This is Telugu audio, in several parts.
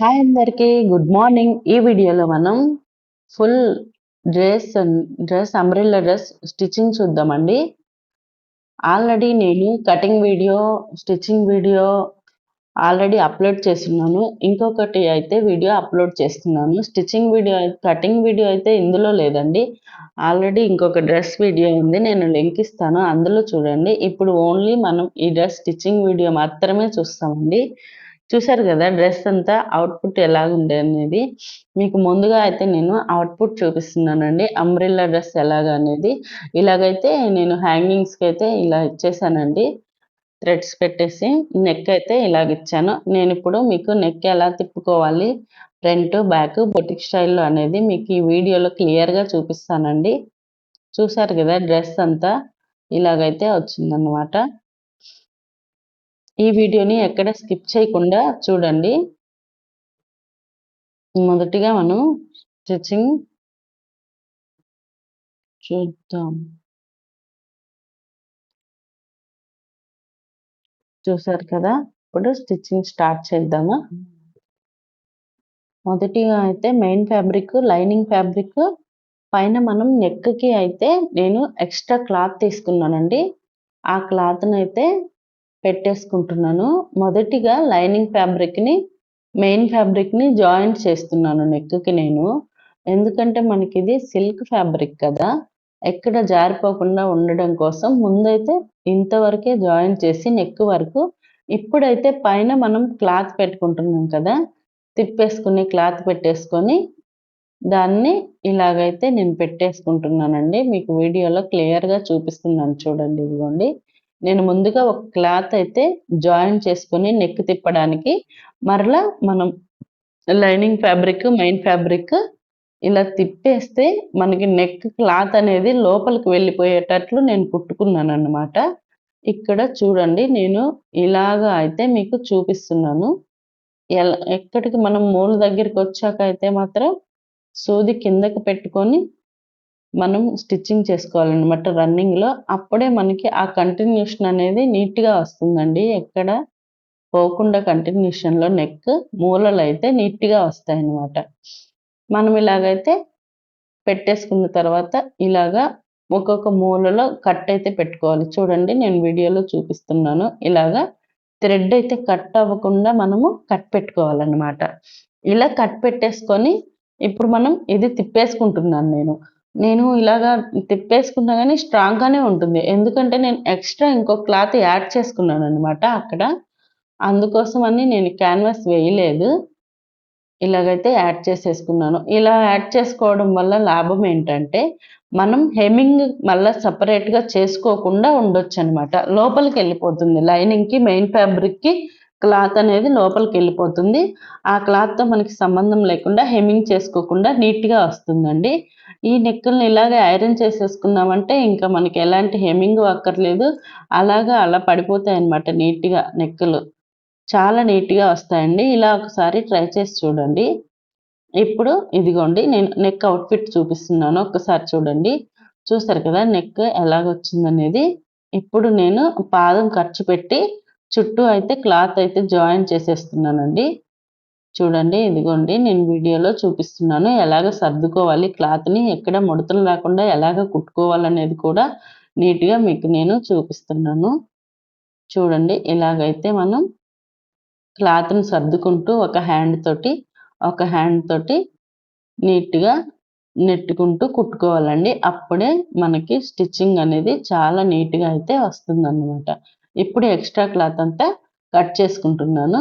హాయ్ అందరికీ గుడ్ మార్నింగ్. ఈ వీడియోలో మనం full dress dress umbrella dress stitching చూద్దామండి. ఆల్రెడీ నేను cutting video stitching video already upload చేస్తున్నాను. ఇంకొకటి అయితే వీడియో అప్లోడ్ చేస్తున్నాను. స్టిచ్చింగ్ వీడియో కటింగ్ వీడియో అయితే ఇందులో లేదండి. ఆల్రెడీ ఇంకొక డ్రెస్ వీడియో ఉంది. నేను లింక్ ఇస్తాను. అందులో చూడండి. ఇప్పుడు ఓన్లీ మనం ఈ డ్రెస్ స్టిచ్చింగ్ వీడియో మాత్రమే చూస్తామండి. చూసారు కదా డ్రెస్ అంతా అవుట్పుట్ ఎలాగుండే అనేది. మీకు ముందుగా అయితే నేను అవుట్పుట్ చూపిస్తున్నానండి. అంబ్రిల్లా డ్రెస్ ఎలాగ అనేది. ఇలాగైతే నేను హ్యాంగింగ్స్కి అయితే ఇలా ఇచ్చేసానండి. థ్రెడ్స్ పెట్టేసి నెక్ అయితే ఇలాగ ఇచ్చాను. నేను ఇప్పుడు మీకు నెక్ ఎలా తిప్పుకోవాలి ఫ్రంట్ బ్యాక్ బొటిక్ స్టైల్లో అనేది మీకు ఈ వీడియోలో క్లియర్గా చూపిస్తానండి. చూసారు కదా డ్రెస్ అంతా ఇలాగైతే వచ్చిందనమాట ఈ వీడియోని ఎక్కడ స్కిప్ చేయకుండా చూడండి. మొదటిగా మనం స్టిచ్చింగ్ చూద్దాం. చూసారు కదా? ఇప్పుడు స్టిచ్చింగ్ స్టార్ట్ చేద్దాము? మొదటిగా అయితే మెయిన్ ఫ్యాబ్రిక్ లైనింగ్ ఫ్యాబ్రిక్. పైన మనం నెక్కి అయితే నేను ఎక్స్ట్రా క్లాత్ తీసుకున్నానండి. ఆ క్లాత్ని అయితే పెట్టేసుకుంటున్నాను. మొదటిగా లైనింగ్ ఫ్యాబ్రిక్ని మెయిన్ ఫ్యాబ్రిక్ని జాయింట్ చేస్తున్నాను నెక్కి నేను. ఎందుకంటే మనకి ఇది సిల్క్ ఫ్యాబ్రిక్ కదా. ఎక్కడ జారిపోకుండా ఉండడం కోసం ముందైతే ఇంతవరకే జాయిన్ చేసి నెక్ వరకు ఇప్పుడైతే పైన మనం క్లాత్ పెట్టుకుంటున్నాం కదా. తిప్పేసుకుని క్లాత్ పెట్టేసుకొని దాన్ని ఇలాగైతే నేను పెట్టేసుకుంటున్నానండి. మీకు వీడియోలో క్లియర్గా చూపిస్తున్నాను చూడండి ఇదిగోండి. నేను ముందుగా ఒక క్లాత్ అయితే జాయిన్ చేసుకొని నెక్ తిప్పడానికి మరలా మనం లైనింగ్ ఫ్యాబ్రిక్ మెయిన్ ఫ్యాబ్రిక్ ఇలా తిప్పేస్తే మనకి నెక్ క్లాత్ అనేది లోపలికి వెళ్ళిపోయేటట్లు నేను కుట్టుకున్నాను అనమాట ఇక్కడ చూడండి నేను ఇలాగా అయితే మీకు చూపిస్తున్నాను. ఎలా ఎక్కడికి మనం మూల దగ్గరికి వచ్చాక అయితే మాత్రం సూది కిందకి పెట్టుకొని మనం స్టిచ్చింగ్ చేసుకోవాలన్నమాట రన్నింగ్లో. అప్పుడే మనకి ఆ కంటిన్యూషన్ అనేది నీట్గా వస్తుందండి. ఎక్కడ పోకుండా కంటిన్యూషన్లో నెక్ మూలలు అయితే నీట్గా వస్తాయి అన్నమాట మనం ఇలాగైతే పెట్టేసుకున్న తర్వాత ఇలాగా ఒక్కొక్క మూలలో కట్ అయితే పెట్టుకోవాలి. చూడండి నేను వీడియోలో చూపిస్తున్నాను. ఇలాగా థ్రెడ్ అయితే కట్ అవ్వకుండా మనము కట్ పెట్టుకోవాలన్నమాట. ఇలా కట్ పెట్టేసుకొని ఇప్పుడు మనం ఇది తిప్పేసుకుంటున్నాను నేను. నేను ఇలాగా తిప్పేసుకున్నా కానీ స్ట్రాంగ్గానే ఉంటుంది. ఎందుకంటే నేను ఎక్స్ట్రా ఇంకో క్లాత్ యాడ్ చేసుకున్నాను అనమాట అక్కడ. అందుకోసం అని నేను క్యాన్వాస్ వేయలేదు. ఇలాగైతే యాడ్ చేసేసుకున్నాను. ఇలా యాడ్ చేసుకోవడం వల్ల లాభం ఏంటంటే మనం హెమింగ్ మళ్ళీ సపరేట్గా చేసుకోకుండా ఉండొచ్చు అనమాట లోపలికి వెళ్ళిపోతుంది. లైనింగ్కి మెయిన్ ఫ్యాబ్రిక్కి క్లాత్ అనేది లోపలికి వెళ్ళిపోతుంది. ఆ క్లాత్తో మనకి సంబంధం లేకుండా హెమ్మింగ్ చేసుకోకుండా నీట్గా వస్తుందండి. ఈ నెక్కుల్ని ఇలాగే ఐరన్ చేసేసుకున్నామంటే ఇంకా మనకి ఎలాంటి హెమ్మింగ్ అక్కర్లేదు. అలాగా అలా పడిపోతాయి అనమాట నీట్గా నెక్కులు. చాలా నీట్గా వస్తాయండి. ఇలా ఒకసారి ట్రై చేసి చూడండి. ఇప్పుడు ఇదిగోండి నేను నెక్ అవుట్ఫిట్ చూపిస్తున్నాను. ఒకసారి చూడండి. చూస్తారు కదా నెక్ ఎలాగొచ్చిందనేది. ఇప్పుడు నేను పాదం ఖర్చు పెట్టి చుట్టూ అయితే క్లాత్ అయితే జాయిన్ చేసేస్తున్నానండి. చూడండి ఇదిగోండి నేను వీడియోలో చూపిస్తున్నాను ఎలాగ సర్దుకోవాలి క్లాత్ని ఎక్కడ ముడతలు లేకుండా ఎలాగ కుట్టుకోవాలనేది కూడా నీట్గా మీకు నేను చూపిస్తున్నాను. చూడండి ఇలాగైతే మనం క్లాత్ని సర్దుకుంటూ ఒక హ్యాండ్ తోటి ఒక హ్యాండ్ తోటి నీట్గా నెట్టుకుంటూ కుట్టుకోవాలండి. అప్పుడే మనకి స్టిచ్చింగ్ అనేది చాలా నీట్గా అయితే వస్తుందన్నమాట. ఇప్పుడు ఎక్స్ట్రా క్లాత్ అంతా కట్ చేసుకుంటున్నాను.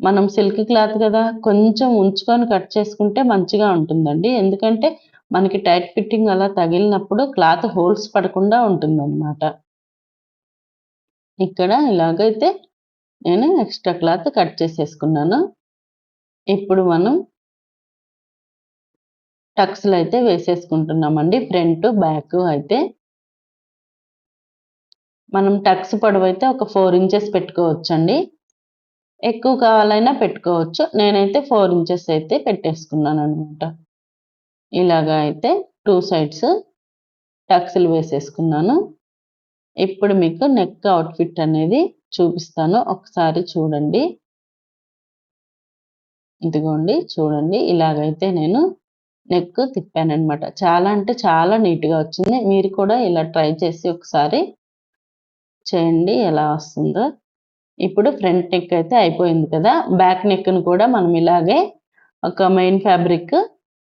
మనం సిల్క్ క్లాత్ కదా కొంచెం ఉంచుకొని కట్ చేసుకుంటే మంచిగా ఉంటుందండి. ఎందుకంటే మనకి టైట్ ఫిట్టింగ్ అలా తగిలినప్పుడు క్లాత్ హోల్స్ పడకుండా ఉంటుందన్నమాట. ఇక్కడ ఇలాగైతే నేను ఎక్స్ట్రా క్లాత్ కట్ చేసేసుకున్నాను. ఇప్పుడు మనం టక్స్లు అయితే వేసేసుకుంటున్నామండి ఫ్రంట్ బ్యాక్ అయితే. మనం టక్స్ పొడవు అయితే ఒక ఫోర్ ఇంచెస్ పెట్టుకోవచ్చండి. ఎక్కువ కావాలైనా పెట్టుకోవచ్చు. నేనైతే ఫోర్ ఇంచెస్ అయితే పెట్టేసుకున్నాను అనమాట ఇలాగా అయితే టూ సైడ్స్ టక్స్లు వేసేసుకున్నాను. ఇప్పుడు మీకు నెక్ అవుట్ఫిట్ అనేది చూపిస్తాను. ఒకసారి చూడండి. ఇదిగోండి చూడండి. ఇలాగైతే నేను నెక్ తిప్పాననమాట చాలా అంటే చాలా నీట్గా వచ్చింది. మీరు కూడా ఇలా ట్రై చేసి ఒకసారి చేయండి ఎలా వస్తుందో. ఇప్పుడు ఫ్రంట్ నెక్ అయితే అయిపోయింది కదా బ్యాక్ నెక్ను కూడా మనం ఇలాగే ఒక మెయిన్ ఫ్యాబ్రిక్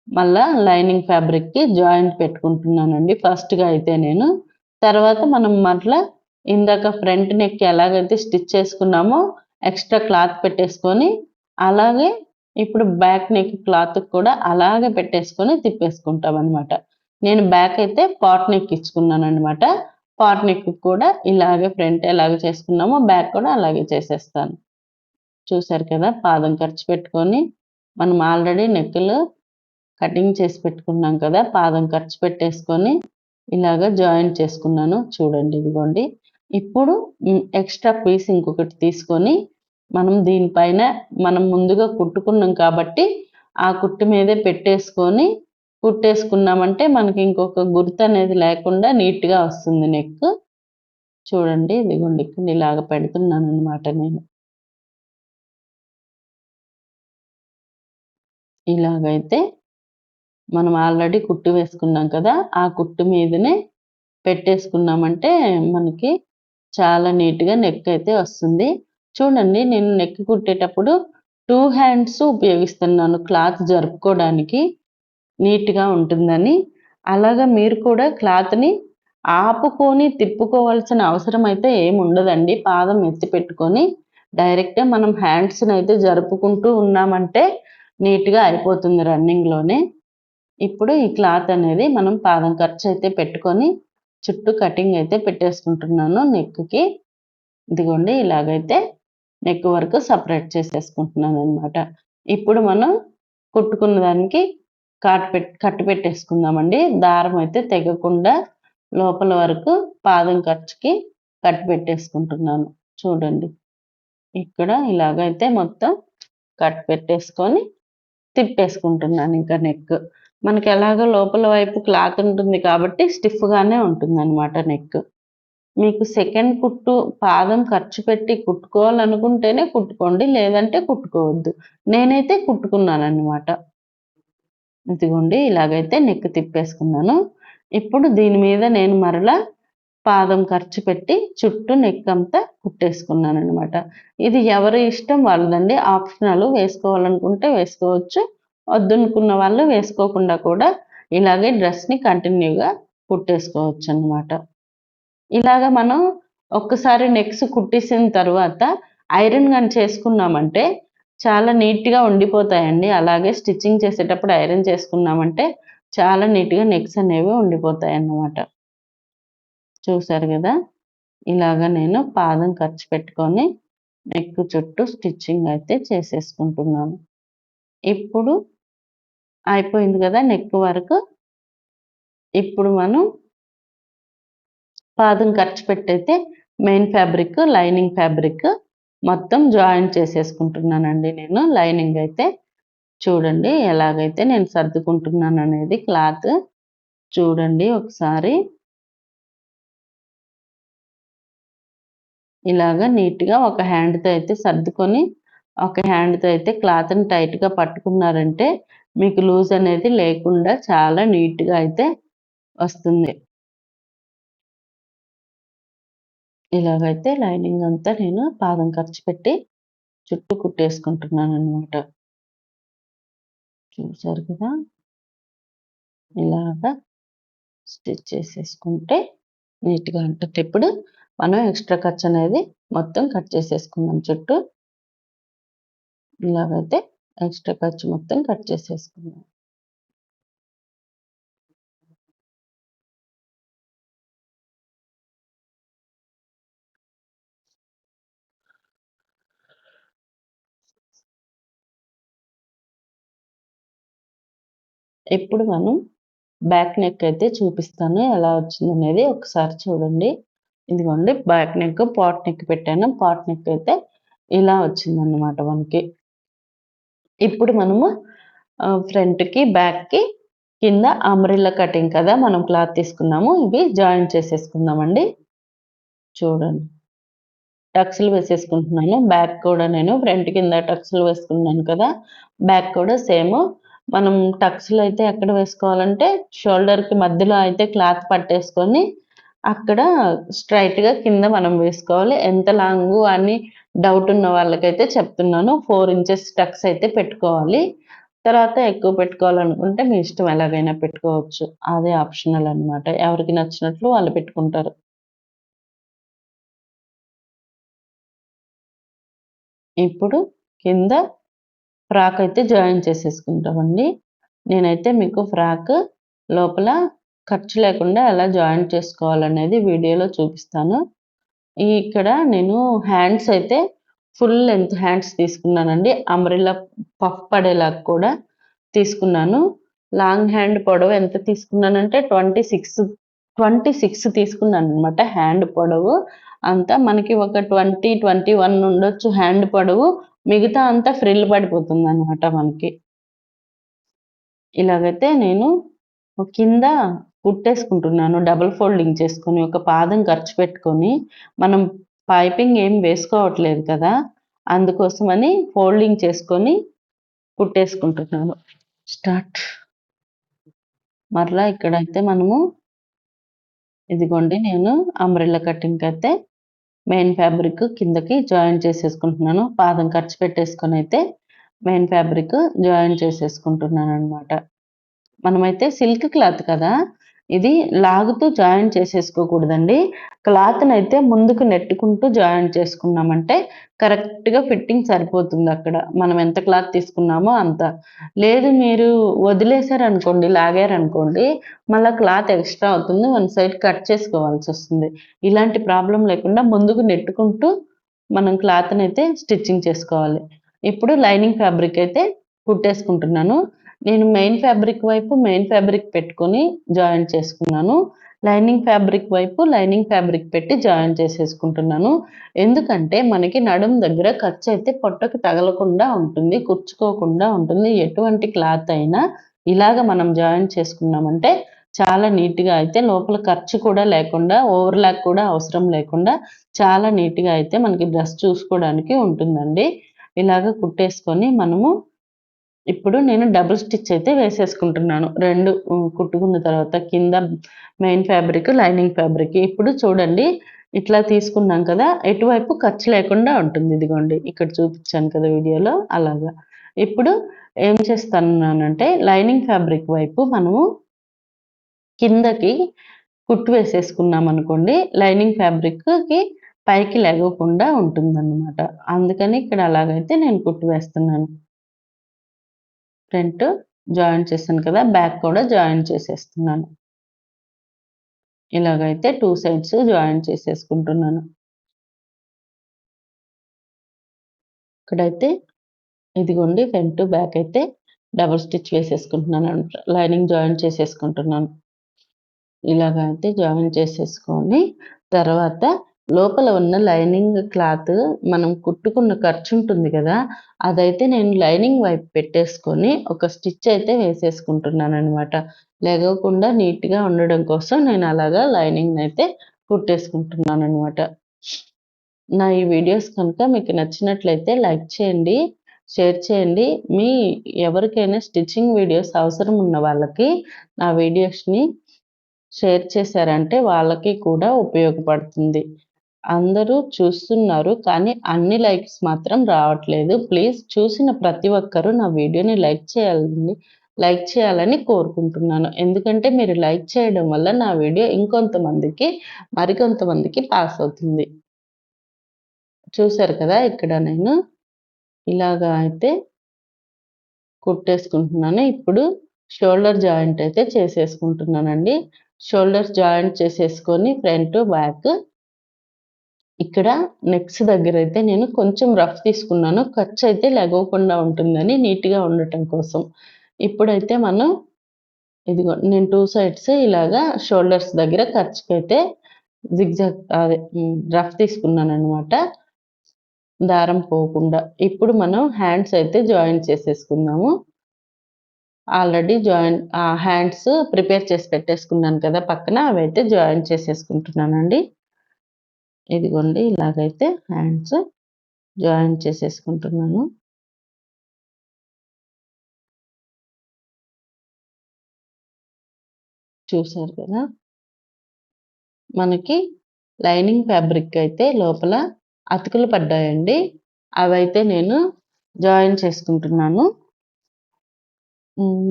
మళ్ళా లైనింగ్ ఫ్యాబ్రిక్కి జాయింట్ పెట్టుకుంటున్నానండి ఫస్ట్గా అయితే నేను. తర్వాత మనం మళ్ళా ఇందాక ఫ్రంట్ నెక్ ఎలాగైతే స్టిచ్ చేసుకున్నామో ఎక్స్ట్రా క్లాత్ పెట్టేసుకొని అలాగే ఇప్పుడు బ్యాక్ నెక్ క్లాత్ కూడా అలాగే పెట్టేసుకొని తిప్పేసుకుంటాం అనమాట నేను బ్యాక్ అయితే పాట్ నెక్ ఇచ్చుకున్నాను అనమాట పాట్ నెక్ కూడా ఇలాగే ఫ్రంట్ ఎలాగ చేసుకున్నామో బ్యాక్ కూడా అలాగే చేసేస్తాను. చూసారు కదా పాదం ఖర్చు పెట్టుకొని మనం ఆల్రెడీ నెక్కులు కటింగ్ చేసి పెట్టుకున్నాం కదా పాదం ఖర్చు పెట్టేసుకొని ఇలాగ జాయింట్ చేసుకున్నాను. చూడండి ఇదిగోండి. ఇప్పుడు ఎక్స్ట్రా పీస్ ఇంకొకటి తీసుకొని మనం దీనిపైన మనం ముందుగా కుట్టుకున్నాం కాబట్టి ఆ కుట్టు మీదే పెట్టేసుకొని కుట్టేసుకున్నామంటే మనకి ఇంకొక గుర్తు అనేది లేకుండా నీట్గా వస్తుంది నెక్. చూడండి ఇదిగోండి ఇక్కడ ఇలాగ పెడుతున్నాను అనమాట నేను. ఇలాగైతే మనం ఆల్రెడీ కుట్టు వేసుకున్నాం కదా ఆ కుట్టు మీదనే పెట్టేసుకున్నామంటే మనకి చాలా నీట్గా నెక్ అయితే వస్తుంది. చూడండి నేను నెక్ కుట్టేటప్పుడు టూ హ్యాండ్స్ ఉపయోగిస్తున్నాను క్లాత్ జరుపుకోవడానికి. నీట్గా ఉంటుందని. అలాగా మీరు కూడా క్లాత్ని ఆపుకొని తిప్పుకోవాల్సిన అవసరం అయితే ఏముండదండి. పాదం ఎత్తి పెట్టుకొని డైరెక్ట్గా మనం హ్యాండ్స్ని అయితే జరుపుకుంటూ ఉన్నామంటే నీట్గా అయిపోతుంది రన్నింగ్లోనే. ఇప్పుడు ఈ క్లాత్ అనేది మనం పాదం ఖర్చు అయితే పెట్టుకొని చుట్టూ కటింగ్ అయితే పెట్టేసుకుంటున్నాను నెక్కి. ఇదిగోండి ఇలాగైతే నెక్ వరకు సపరేట్ చేసేసుకుంటున్నాను అనమాట ఇప్పుడు మనం కుట్టుకున్న దానికి కాట్ పెట్ కట్టు పెట్టేసుకుందామండి. దారం అయితే తెగకుండా లోపల వరకు పాదం ఖర్చుకి కట్టు పెట్టేసుకుంటున్నాను. చూడండి. ఇక్కడ ఇలాగైతే మొత్తం కట్ పెట్టేసుకొని తిప్పేసుకుంటున్నాను ఇంకా నెక్ మనకి ఎలాగో లోపల వైపు క్లాత్ ఉంటుంది కాబట్టి స్టిఫ్గానే ఉంటుంది అనమాట నెక్ మీకు సెకండ్ కుట్టు పాదం ఖర్చు పెట్టి కుట్టుకోవాలనుకుంటేనే కుట్టుకోండి లేదంటే కుట్టుకోవద్దు. నేనైతే కుట్టుకున్నాను అనమాట ఇదిగోండి ఇలాగైతే నెక్ తిప్పేసుకున్నాను. ఇప్పుడు దీని మీద నేను మరలా పాదం ఖర్చు పెట్టి చుట్టూ నెక్ అంతా కుట్టేసుకున్నాను అనమాట ఇది ఎవరి ఇష్టం వాళ్ళదండి. ఆప్షనల్ వేసుకోవాలనుకుంటే వేసుకోవచ్చు. వద్దనుకున్న వాళ్ళు వేసుకోకుండా కూడా ఇలాగే డ్రెస్ని కంటిన్యూగా కుట్టేసుకోవచ్చు అనమాట ఇలాగ మనం ఒక్కసారి నెక్స్ కుట్టేసిన తర్వాత ఐరన్ కానీ చేసుకున్నామంటే చాలా నీట్గా ఉండిపోతాయండి. అలాగే స్టిచ్చింగ్ చేసేటప్పుడు ఐరన్ చేసుకున్నామంటే చాలా నీట్గా నెక్స్ అనేవి ఉండిపోతాయి అన్నమాట చూసారు కదా? ఇలాగ నేను పాదం ఖర్చు పెట్టుకొని నెక్ చుట్టూ స్టిచ్చింగ్ అయితే చేసేసుకుంటున్నాను. ఇప్పుడు అయిపోయింది కదా నెక్ వరకు? ఇప్పుడు మనం పాదం ఖర్చు పెట్టయితే మెయిన్ ఫ్యాబ్రిక్ లైనింగ్ ఫ్యాబ్రిక్ మొత్తం జాయిన్ చేసేసుకుంటున్నానండి నేను. లైనింగ్ అయితే చూడండి ఎలాగైతే నేను సర్దుకుంటున్నాను అనేది క్లాత్. చూడండి ఒకసారి. ఇలాగ నీట్గా ఒక హ్యాండ్తో అయితే సర్దుకొని ఒక హ్యాండ్తో అయితే క్లాత్ని టైట్గా పట్టుకున్నారంటే మీకు లూజ్ అనేది లేకుండా చాలా నీట్గా అయితే వస్తుంది. ఇలాగైతే లైనింగ్ అంతా నేను పాదం ఖర్చు పెట్టి చుట్టూ కుట్టేసుకుంటున్నాను అనమాట చూసారు కదా? ఇలాగా స్టిచ్ చేసేసుకుంటే నీట్గా ఉంటుంది. ఇప్పుడు మనం ఎక్స్ట్రా ఖర్చు అనేది మొత్తం కట్ చేసేసుకుందాం చుట్టూ. ఇలాగైతే ఎక్స్ట్రా ఖర్చు మొత్తం కట్ చేసేసుకుందాం. ఇప్పుడు మనం బ్యాక్ నెక్ అయితే చూపిస్తాను. ఎలా వచ్చింది అనేది ఒకసారి చూడండి. ఇదిగోండి బ్యాక్ నెక్ పాట్ నెక్ పెట్టాను. పాట్ నెక్ అయితే ఇలా వచ్చిందన్నమాట మనకి. ఇప్పుడు మనము ఫ్రంట్కి బ్యాక్కి కింద అంబ్రిల్లా కటింగ్ కదా మనం క్లాత్ తీసుకున్నాము. ఇవి జాయిన్ చేసేసుకుందామండి. చూడండి. టక్స్‌లు వేసేసుకుంటున్నాను. బ్యాక్ కూడా నేను ఫ్రంట్ కింద టక్స్‌లు వేసుకున్నాను కదా! బ్యాక్ కూడా సేమ్. మనం టక్స్‌లు అయితే ఎక్కడ వేసుకోవాలంటే షోల్డర్‌కి మధ్యలో అయితే క్లాత్ పట్టేసుకొని అక్కడ స్ట్రైట్గా కింద మనం వేసుకోవాలి. ఎంత లాంగు అని డౌట్ ఉన్న వాళ్ళకైతే చెప్తున్నాను. ఫోర్ ఇంచెస్ టక్స్ అయితే పెట్టుకోవాలి. తర్వాత ఎక్కువ పెట్టుకోవాలనుకుంటే మీ ఇష్టం ఎలాగైనా పెట్టుకోవచ్చు. అదే ఆప్షనల్ అనమాట. ఎవరికి నచ్చినట్లు వాళ్ళు పెట్టుకుంటారు. ఇప్పుడు కింద ఫ్రాక్ అయితే జాయిన్ చేసేసుకుంటామండి. నేనైతే మీకు ఫ్రాక్ లోపల ఖర్చు లేకుండా ఎలా జాయిన్ చేసుకోవాలనేది వీడియోలో చూపిస్తాను. ఇక్కడ నేను హ్యాండ్స్ అయితే ఫుల్ లెంత్ హ్యాండ్స్ తీసుకున్నానండి. అమరిలా పఫ్ పడేలా కూడా తీసుకున్నాను. లాంగ్ హ్యాండ్ పొడవు ఎంత తీసుకున్నానంటే 26, 26 తీసుకున్నాననమాట హ్యాండ్ పొడవు. అంతా మనకి ఒక 20, 21 ఉండొచ్చు హ్యాండ్ పొడవు. మిగతా అంతా ఫ్రిల్ పడిపోతుందనమాట మనకి. ఇలాగైతే నేను కింద కుట్టేసుకుంటున్నాను. డబుల్ ఫోల్డింగ్ చేసుకొని, ఒక పాదం ఖర్చు పెట్టుకొని, మనం పైపింగ్ ఏం వేసుకోవట్లేదు కదా! అందుకోసమని ఫోల్డింగ్ చేసుకొని కుట్టేసుకుంటున్నాను. స్టార్ట్. మరలా ఇక్కడైతే మనము ఇదిగోండి నేను అంబ్రెల్లా కటింగ్‌కైతే మెయిన్ ఫ్యాబ్రిక్ కిందకి జాయిన్ చేసేసుకుంటున్నాను. పాదం ఖర్చు పెట్టేసుకొని అయితే మెయిన్ ఫ్యాబ్రిక్ జాయిన్ చేసేసుకుంటున్నాను అనమాట మనమైతే సిల్క్ క్లాత్ కదా! ఇది లాగుతూ జాయిన్ చేసేసుకోకూడదండి. క్లాత్ని అయితే ముందుకు నెట్టుకుంటూ జాయిన్ చేసుకున్నామంటే కరెక్ట్‌గా ఫిట్టింగ్ సరిపోతుంది అక్కడ మనం ఎంత క్లాత్ తీసుకున్నామో అంత. లేదు మీరు వదిలేసారనుకోండి, లాగారనుకోండి మళ్ళీ క్లాత్ ఎక్స్‌ట్రా అవుతుంది. వన్ సైడ్ కట్ చేసుకోవాల్సి వస్తుంది ఇలాంటి ప్రాబ్లం లేకుండా ముందుకు నెట్టుకుంటూ మనం క్లాత్ని అయితే స్టిచ్చింగ్ చేసుకోవాలి. ఇప్పుడు లైనింగ్ ఫ్యాబ్రిక్ అయితే కుట్టేసుకుంటున్నాను. నేను మెయిన్ ఫ్యాబ్రిక్ వైపు మెయిన్ ఫ్యాబ్రిక్ పెట్టుకొని జాయిన్ చేసుకున్నాను. లైనింగ్ ఫ్యాబ్రిక్ వైపు లైనింగ్ ఫ్యాబ్రిక్ పెట్టి జాయిన్ చేసేసుకుంటున్నాను. ఎందుకంటే మనకి నడుము దగ్గర ఖర్చయితే పొట్టకు తగలకుండా ఉంటుంది. కుచ్చుకోకుండా ఉంటుంది. ఎటువంటి క్లాత్ అయినా ఇలాగ మనం జాయిన్ చేసుకున్నామంటే చాలా నీట్‌గా అయితే లోపల ఖర్చు కూడా లేకుండా ఓవర్‌లాక్ కూడా అవసరం లేకుండా చాలా నీట్‌గా అయితే మనకి డ్రెస్ చూసుకోవడానికి ఉంటుందండి. ఇలాగ కుట్టేసుకొని మనము ఇప్పుడు నేను డబుల్ స్టిచ్ అయితే వేసేసుకుంటున్నాను. రెండు కుట్టుకున్న తర్వాత కింద మెయిన్ ఫ్యాబ్రిక్, లైనింగ్ ఫ్యాబ్రిక్. ఇప్పుడు చూడండి ఇట్లా తీసుకున్నాం కదా! ఎటువైపు ఖర్చు లేకుండా ఉంటుంది. ఇదిగోండి ఇక్కడ చూపించాను కదా వీడియోలో అలాగా. ఇప్పుడు ఏం చేస్తున్నానంటే లైనింగ్ ఫ్యాబ్రిక్ వైపు మనము కిందకి కుట్టు వేసేసుకున్నామనుకోండి లైనింగ్ ఫ్యాబ్రిక్‌కి పైకి లెగవకుండా ఉంటుందన్నమాట. అందుకని ఇక్కడ అలాగైతే నేను కుట్టు వేస్తున్నాను. ఫ్రంట్ జాయిన్ చేశాను కదా! బ్యాక్ కూడా జాయిన్ చేసేస్తున్నాను. ఇలాగైతే టూ సైడ్స్ జాయిన్ చేసేసుకుంటున్నాను. ఇక్కడైతే ఇదిగోండి ఫ్రంట్, బ్యాక్ అయితే డబుల్ స్టిచ్ వేసేసుకుంటున్నాను లైనింగ్ జాయిన్ చేసేసుకుంటున్నాను. ఇలాగ అయితే జాయిన్ చేసేసుకొని తర్వాత లోపల ఉన్న లైనింగ్ క్లాత్ మనం కుట్టుకున్న ఖర్చు ఉంటుంది కదా! అదైతే నేను లైనింగ్ వైపు పెట్టేసుకొని ఒక స్టిచ్ అయితే వేసేసుకుంటున్నాను అనమాట లెగకుండా నీట్‌గా ఉండడం కోసం నేను అలాగా లైనింగ్ అయితే కుట్టేసుకుంటున్నాను అనమాట నా ఈ వీడియోస్ కనుక మీకు నచ్చినట్లయితే లైక్ చేయండి, షేర్ చేయండి. మీ ఎవరికైనా స్టిచ్చింగ్ వీడియోస్ అవసరం ఉన్న వాళ్ళకి నా వీడియోస్‌ని షేర్ చేశారంటే వాళ్ళకి కూడా ఉపయోగపడుతుంది. అందరూ చూస్తున్నారు కానీ అన్ని లైక్స్ మాత్రం రావట్లేదు. ప్లీజ్ చూసిన ప్రతి ఒక్కరూ నా వీడియోని లైక్ చేయాలండి. లైక్ చేయాలని కోరుకుంటున్నాను. ఎందుకంటే మీరు లైక్ చేయడం వల్ల నా వీడియో ఇంకొంతమందికి మరికొంతమందికి పాస్ అవుతుంది. చూసారు కదా! ఇక్కడ నేను ఇలాగా అయితే కుట్టేసుకుంటున్నాను. ఇప్పుడు షోల్డర్ జాయింట్ అయితే చేసేసుకుంటున్నానండి. షోల్డర్స్ జాయింట్ చేసేసుకొని ఫ్రంట్, బ్యాక్ ఇక్కడ నెక్స్ అయితే నేను కొంచెం రఫ్ తీసుకున్నాను. ఖర్చు అయితే లెగవకుండా ఉంటుందని నీట్‌గా ఉండటం కోసం. ఇప్పుడైతే మనం ఇదిగో నేను టూ సైడ్స్ ఇలాగా షోల్డర్స్ దగ్గర ఖర్చుకైతే జిగ్‌జాగ్ అదే రఫ్ తీసుకున్నాను తీసుకున్నాననమాట. దారం పోకుండా. ఇప్పుడు మనం హ్యాండ్స్ అయితే జాయిన్ చేసేసుకుందాము. ఆల్రెడీ జాయిన్ హ్యాండ్స్ ప్రిపేర్ చేసి పెట్టేసుకున్నాను కదా! పక్కన అవైతే జాయిన్ చేసేసుకుంటున్నానండి. ఇదిగోండి ఇలాగైతే హ్యాండ్స్ జాయిన్ చేసేసుకుంటున్నాను. చూసారు కదా? మనకి లైనింగ్ ఫ్యాబ్రిక్ అయితే లోపల అతుకులు పడ్డాయండి. అవైతే నేను జాయిన్ చేసుకుంటున్నాను.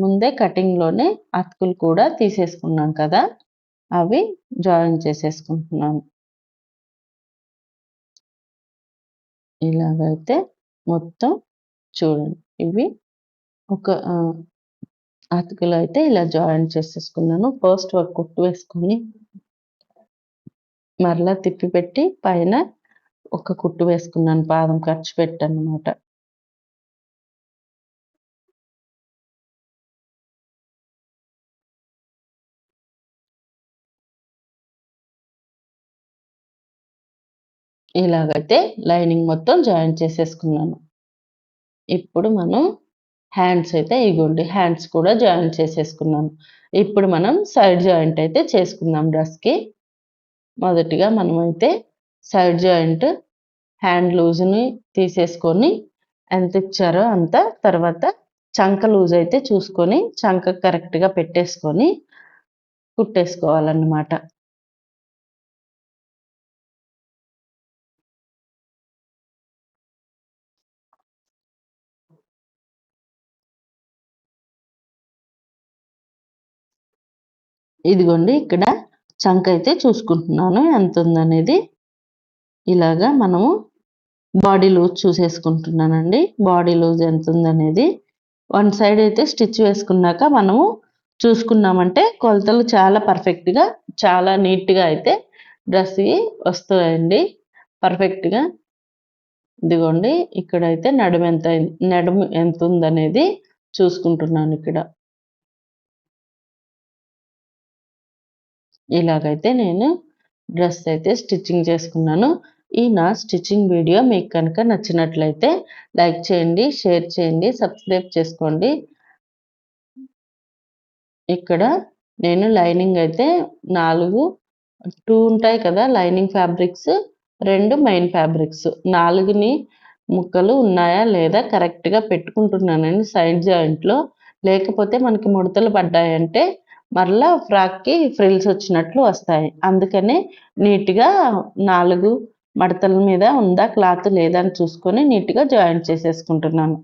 ముందే కటింగ్లోనే అతుకులు కూడా తీసేసుకున్నాం కదా? అవి జాయిన్ చేసేసుకుంటున్నాను. ఇలాగైతే మొత్తం చూడండి. ఇవి ఒక అతుకులు అయితే ఇలా జాయిన్ చేసేసుకున్నాను. ఫస్ట్ ఒక కుట్టు వేసుకొని మరలా తిప్పి పెట్టి పైన ఒక కుట్టు వేసుకున్నాను. పాదం ఖర్చు పెట్టనమాట ఇలాగైతే లైనింగ్ మొత్తం జాయిన్ చేసేసుకున్నాను. ఇప్పుడు మనం హ్యాండ్స్ అయితే ఇగోండి హ్యాండ్స్ కూడా జాయిన్ చేసేసుకున్నాను. ఇప్పుడు మనం సైడ్ జాయింట్ అయితే చేసుకుందాం డ్రెస్కి మొదటిగా మనమైతే సైడ్ జాయింట్ హ్యాండ్ లూజ్ని తీసేసుకొని ఎంత ఇచ్చారో అంత తర్వాత చంక లూజ్ అయితే చూసుకొని చంక కరెక్ట్గా పెట్టేసుకొని కుట్టేసుకోవాలన్నమాట. ఇదిగోండి ఇక్కడ చంక అయితే చూసుకుంటున్నాను. ఎంత ఉందనేది ఇలాగా మనము బాడీ లూజ్ చూసేసుకుంటున్నానండి. బాడీ లూజ్ ఎంత ఉందనేది వన్ సైడ్ అయితే స్టిచ్ వేసుకున్నాక మనము చూసుకున్నామంటే కొలతలు చాలా పర్ఫెక్ట్గా చాలా నీట్గా అయితే డ్రెస్ వస్తాయండి. పర్ఫెక్ట్గా ఇదిగోండి ఇక్కడైతే నడుము ఎంత నడుము ఎంత ఉందనేది చూసుకుంటున్నాను ఇక్కడ. ఇలాగైతే నేను డ్రెస్ అయితే స్టిచ్చింగ్ చేసుకున్నాను. ఈ నా స్టిచ్చింగ్ వీడియో మీకు కనుక నచ్చినట్లయితే లైక్ చేయండి షేర్ చేయండి సబ్స్క్రైబ్ చేసుకోండి. ఇక్కడ నేను లైనింగ్ అయితే నాలుగు టూ ఉంటాయి కదా లైనింగ్ ఫ్యాబ్రిక్స్ రెండు మెయిన్ ఫ్యాబ్రిక్స్. నాలుగుని ముక్కలు ఉన్నాయా లేదా కరెక్ట్గా పెట్టుకుంటున్నానని సైడ్ జాయింట్లో లేకపోతే మనకి ముడతలు పడ్డాయంటే మరలా ఫ్రాక్కి ఫ్రిల్స్ వచ్చినట్లు వస్తాయి. అందుకనే నీట్గా నాలుగు మడతల మీద ఉందా క్లాత్ లేదా అని చూసుకొని నీట్గా జాయింట్ చేసేసుకుంటున్నాను.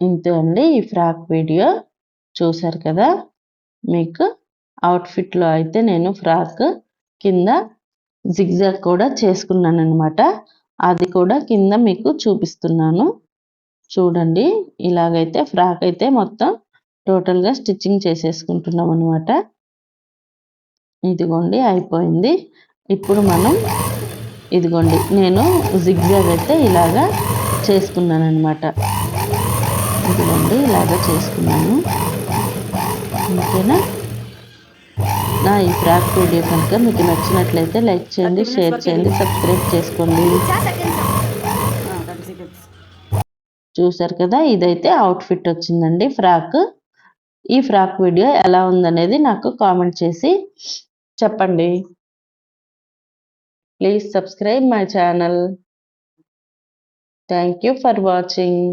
ఇంతే అండి ఈ ఫ్రాక్ వీడియో. చూసారు కదా మీకు అవుట్ఫిట్లో అయితే నేను ఫ్రాక్ కింద జిగ్జాగ్ కూడా చేసుకున్నాను అనమాట అది కూడా కింద మీకు చూపిస్తున్నాను. చూడండి ఇలాగైతే ఫ్రాక్ అయితే మొత్తం టోటల్గా స్టిచ్చింగ్ చేసేసుకుంటున్నాం అనమాట ఇదిగోండి అయిపోయింది. ఇప్పుడు మనం ఇదిగోండి నేను జిగ్జాగ్ అయితే ఇలాగా చేసుకున్నాను అనమాట ఇదిగోండి ఇలాగా చేసుకున్నాను. ఓకేనా? నా ఈ ఫ్రాక్ వీడియో కనుక మీకు నచ్చినట్లయితే లైక్ చేయండి షేర్ చేయండి సబ్స్క్రైబ్ చేసుకోండి. చూసారు కదా ఇదైతే అవుట్ఫిట్ వచ్చిందండి ఫ్రాక్. ఈ ఫ్రాక్ వీడియో ఎలా ఉందనేది నాకు కామెంట్ చేసి చెప్పండి. Please subscribe my channel. Thank you for watching.